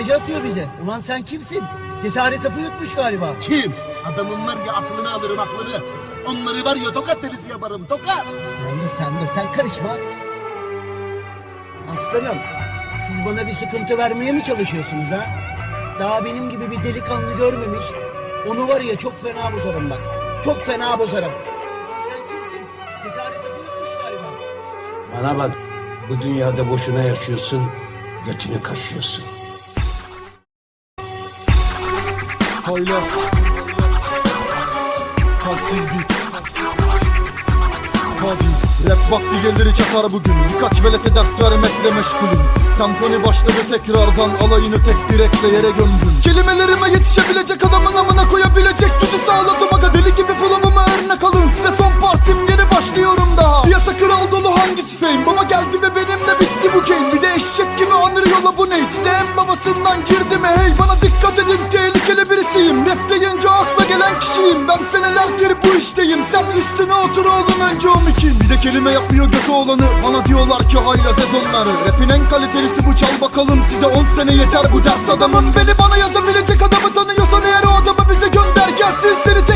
atıyor bize. Ulan sen kimsin? Cesaret hapı yutmuş galiba. Kim? Adamın var ya aklını alırım aklını. Onları var ya tokat delisi yaparım tokat. Sen dur sen dur sen karışma. Aslanım siz bana bir sıkıntı vermeye mi çalışıyorsunuz ha? Daha benim gibi bir delikanlı görmemiş. Onu var ya çok fena bozarım bak. Çok fena bozarım. Ulan sen kimsin? Cesaret hapı yutmuş galiba. Bana bak bu dünyada boşuna yaşıyorsun, götünü kaşıyorsun. Haylaz Kalpsiz bit Hadi. Rap vakti gelir çakar bugün. Birkaç velete ders vermekle meşgulüm. Senfoni başladı tekrardan Alayını tek direkle yere gömdüm. Kelimelerime yetişebilecek adamın amına koyabilecek Gücü sağladım aga. Deli gibi flow'uma örnek alın. Size son partim yeni başlıyorum daha. Piyasa kral dolu hangisi fame? Baba geldi ve benimle bitti bu game. Bir de eşek gibi anır yola bu ne Size en babasından girdi mi? Hey Bana dikkat edin tehlikeli bu işteyim Sen üstüne otur oğlum önce o mikin Bir de kelime yapıyor götü olanı. Bana diyorlar ki hayla sezonları. Rapin en kalitelisi bu çal bakalım. Size 10 sene yeter bu ders adamın. Beni bana yazabilecek adamı tanıyorsan eğer o adamı bize gönder Gelsin seni tek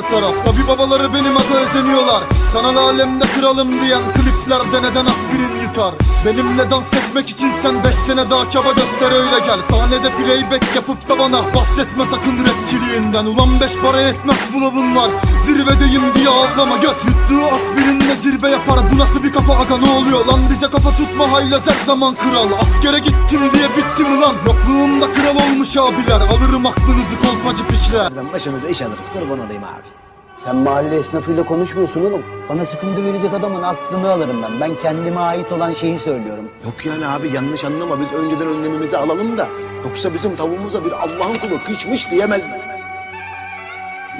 her taraf Tabi babaları benim adı özeniyorlar. Sanal alemde kralım diyen kliplerde neden aspirin yutar? Benimle dans etmek için sen 5 sene daha çaba göster öyle gel. Sahnede playback yapıp da bana bahsetme sakın rapçiliğinden. Ulan 5 para etmez flow'un var Zirvedeyim diye avlama göt Yuttuğu aspirinle zirve yapar Bu nasıl bir kafa aga ne oluyor lan Bize kafa tutma haylaz her zaman kral Askere gittim diye bittim ulan Yokluğumda kral olmuş abiler Alırım aklınızı kolpacı piçler başımıza iş alırız kurban olayım abi. Sen mahalle esnafıyla konuşmuyorsun oğlum. Bana sıkıntı verecek adamın aklını alırım ben. Ben kendime ait olan şeyi söylüyorum. Yok yani abi yanlış anlama biz önceden önlemimizi alalım da. Yoksa bizim tavuğumuza bir Allah'ın kulu kışmış diyemez.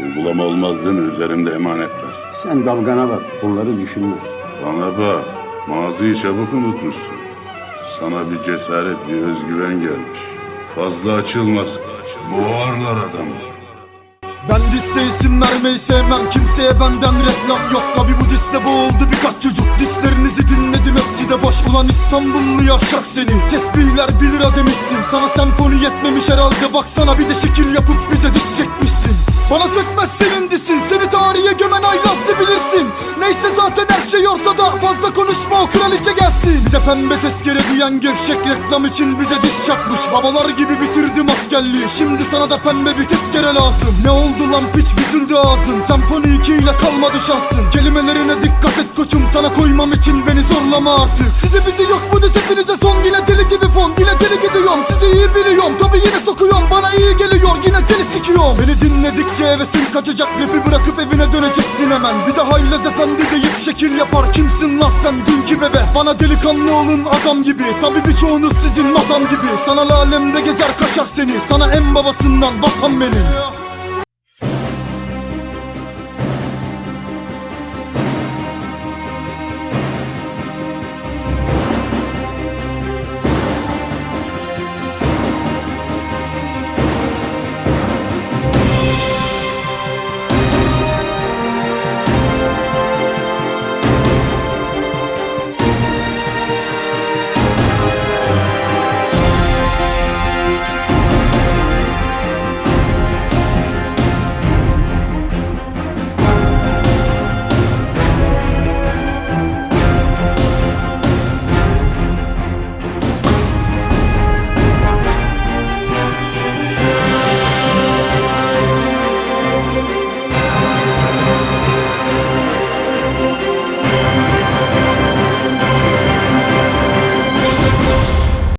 Uygulama olmaz değil mi? Üzerimde emanetler. Sen dalgana bak, bunları düşünme. Bana bak, maziyi çabuk unutmuşsun. Sana bir cesaret, bir özgüven gelmiş. Fazla açılmasın. Boğarlar adamı. Ben diste isim vermeyi sevmem Kimseye benden reklam yok Tabi bu diste boğuldu birkaç çocuk Dislerinizi dinledim hepsi de boş Ulan İstanbullu yavşak seni Tesbihler bir lira demişsin Sana senfoni yetmemiş herhalde Baksana bir de şekil yapıp bize diş çekmişsin Bana sökmez senin disin Seni tarihe gömen aylazdı bilirsin. Neyse zaten her şey ortada. Fazla konuşma o kraliçe gelsin. Bir de pembe tezkere diyen gevşek reklam için bize diş çakmış. Babalar gibi bitirdim askerliği. Şimdi sana da pembe bir tezkere lazım. Ne oldu lan? Piç büzüldü ağzın. Senfoni 2 ile kalmadı şansın Kelimelerine dikkat et koçum. Sana koymam için beni zorlama artık. Sizi bizi yok bu diz hepinize son Yine deli gibi fon gidiyorum Sizi iyi biliyorum. Tabi yine sokuyorum Bana iyi geliyor. Yine deli sikiyorum. Beni dinledikçe hevesin kaçacak. Rapi bırakıp evine döneceksin hemen. Bir de haylaz efendi deyip şekil yapar. Kimsin lan sen? Dünkü bebe. Bana delikanlı olun adam gibi. Tabi birçoğunuz sizin madam gibi. Sanal alemde gezer kaçar seni. Sana en babasından basan benim